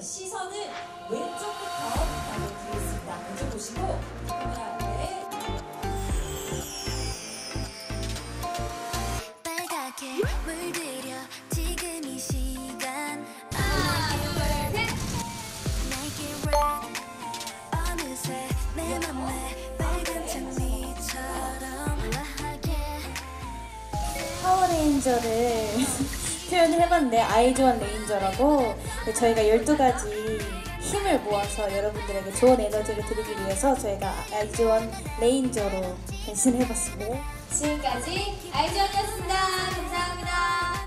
자, 시선을 왼쪽부터 부탁드리겠습니다. 먼저 보시고 카메라 앞에 빨갛게 물들여 지금 이 시간 하나, 둘, 셋. Make it right 어느새 내 맘에 빨간 장미처럼 우아하게 파워레인저를 표현을 해봤는데 아이즈원 레인저라고 저희가 12가지 힘을 모아서 여러분들에게 좋은 에너지를 드리기 위해서 저희가 아이즈원 레인저로 변신해봤습니다. 지금까지 아이즈원이었습니다. 감사합니다.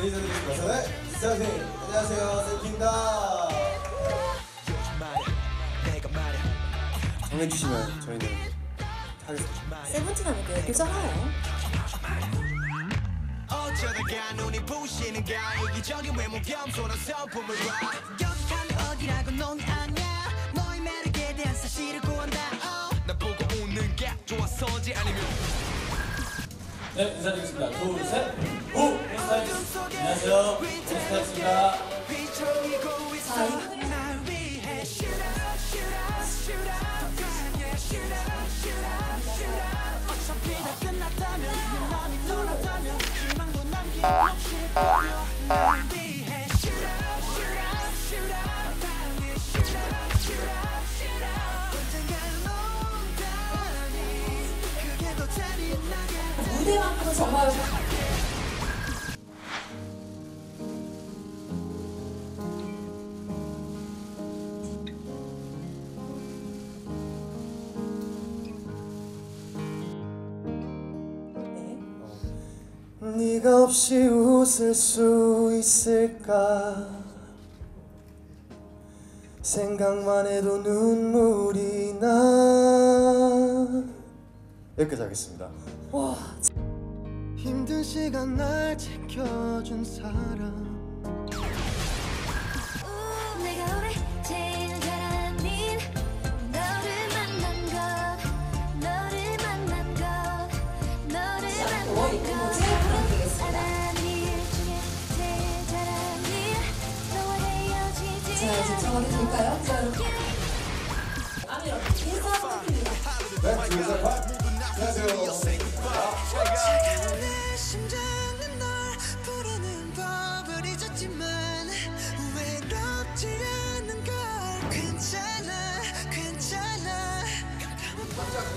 레이저드립 가사의 시장님 안녕하세요 셀키입니다 정해주시면 저희는 하겠습니다 세븐틴 하면 그 예쁘잖아요. 어쩌다가 눈이 부시는가 이기적인 외모 겸손한 성품을 봐 여기가 어디라고 넌 아냐 너의 매력에 대한 사실을 구한다 oh. 나 보고 웃는 게 좋아서지 아니면 네, 인사드리겠습니다. 둘, 셋. 오! 몬스타엑스. 안녕하세요. 몬스타엑스입니다. 비 무대만큼은 정말 네가 없이 웃을 수 있을까? 생각만 해도 눈물이 나 여기까지 하겠습니다. 힘든 시간 날 지켜준 사람. 자, 이제 들어가도 될까요? 자, 여러분. 아미 여러분, 인사 부탁드립니다.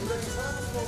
굉장히 사랑스러운